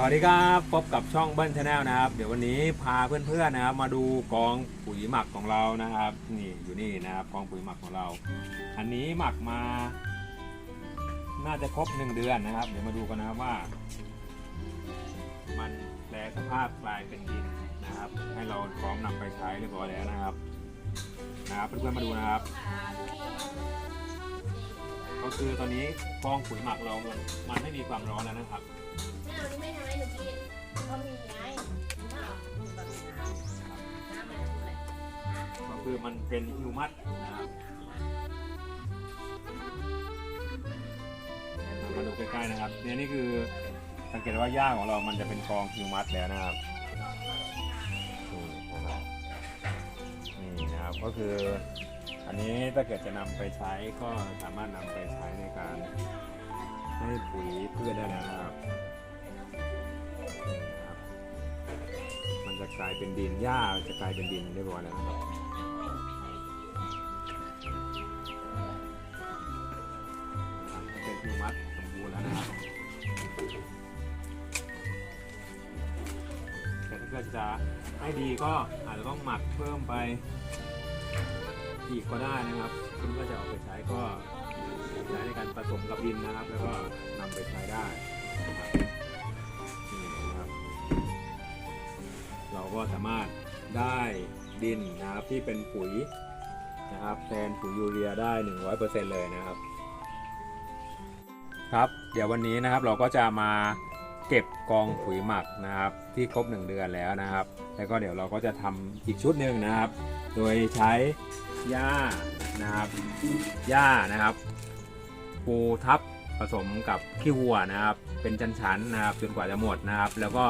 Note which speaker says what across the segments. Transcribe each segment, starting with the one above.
Speaker 1: สวัสดีครับพบกับช่องเบิ้ลชาแนลนะครับ เดี๋ยววันนี้พาเพื่อนๆนะครับ มาดูกองปุ๋ยหมักของเรานะครับ นี่อยู่นี่นะครับกองปุ๋ยหมักของเรา อันนี้หมักมา น่าจะครบหนึ่งเดือนนะครับ เดี๋ยวมาดูกันนะครับว่า มันแปลสภาพกลายเป็นดินนะครับ ให้เราพร้อมนำไปใช้เรียบร้อยแล้วนะครับ นะครับเพื่อนๆมาดูนะครับ ก็คือตอนนี้กองปุ๋ยหมักเรามันมันไม่มีความร้อนแล้วนะครับ
Speaker 2: เอานี่ไม่ทำให้หนูกินก็มีไงน้ำมันอะไร
Speaker 1: ก็คือมันเป็นฮิวมัสนะครับมาดูใกล้ๆนะครับเนี่ยนี่คือสังเกตว่าหญ้าของเรามันจะเป็นกองฮิวมัสแล้วนะครับนี่นะครับนี่นะครับก็คืออันนี้ถ้าเกิดจะนำไปใช้ก็สามารถนำไปใช้ในการให้ปุ๋ยพืชได้แล้วนะครับ กลายเป็นดินหญ้าจะกลายเป็นดินเรียบร้อยแล้วนะครับนะครับเป็นพิมัดสมบูรณ์แล้วนะครับแต่ถ้าเกิดจะให้ดีก็อาจจะต้องหมักเพิ่มไปอีกก็ได้นะครับคุณก็จะเอาไปใช้ก็ใช้ในการผสมกับดินนะครับ แล้วก็นำไปใช้ได้นะครับนี่นะครับ ก็สามารถได้ดินนะครับที่เป็นปุ๋ยนะครับแทนปุ๋ยยูเรียได้ 100%เลยนะครับ ครับเดี๋ยววันนี้นะครับเราก็จะมาเก็บกองปุ๋ยหมักนะครับ ที่ครบ 1 เดือนแล้วนะครับ แล้วก็เดี๋ยวเราก็จะทำอีกชุดหนึ่งนะครับ โดยใช้หญ้านะครับหญ้านะครับ ปูทับ ผสมกับขี้วัวนะครับ เป็นชั้นๆนะครับจนกว่าจะหมดนะครับ แล้วก็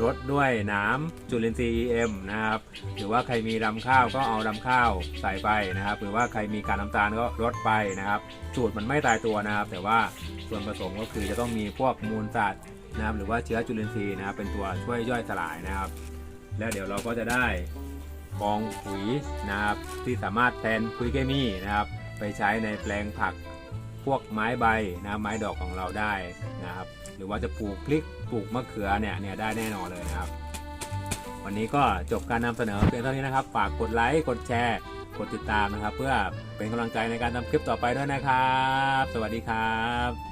Speaker 1: รดด้วยน้ำจุลินทรีย์ EM นะครับ หรือว่าใครมีรำข้าวก็เอารำข้าวใส่ไปนะครับ หรือว่าใครมีการน้ำตาลก็รดไปนะครับ สูตรมันไม่ตายตัวนะครับ แต่ว่าส่วนผสมก็คือจะต้องมีพวกมูลสัตว์นะครับ หรือว่าเชื้อจุลินทรีย์นะครับ เป็นตัวช่วยย่อยสลายนะครับ แล้วเดี๋ยวเราก็จะได้กองปุ๋ยนะครับ ที่สามารถแทนปุ๋ยเคมีนะครับ ไปใช้ในแปลงผัก พวกไม้ใบนะไม้ดอกของเราได้นะครับ หรือว่าจะปลูกพริกปลูกมะเขือเนี่ยเนี่ยได้แน่นอนเลยนะครับ วันนี้ก็จบการนำเสนอเพียงเท่านี้นะครับ ฝากกดไลค์กดแชร์ กดติดตามนะครับ เพื่อเป็นกำลังใจในการทำคลิปต่อไปด้วยนะครับ สวัสดีครับ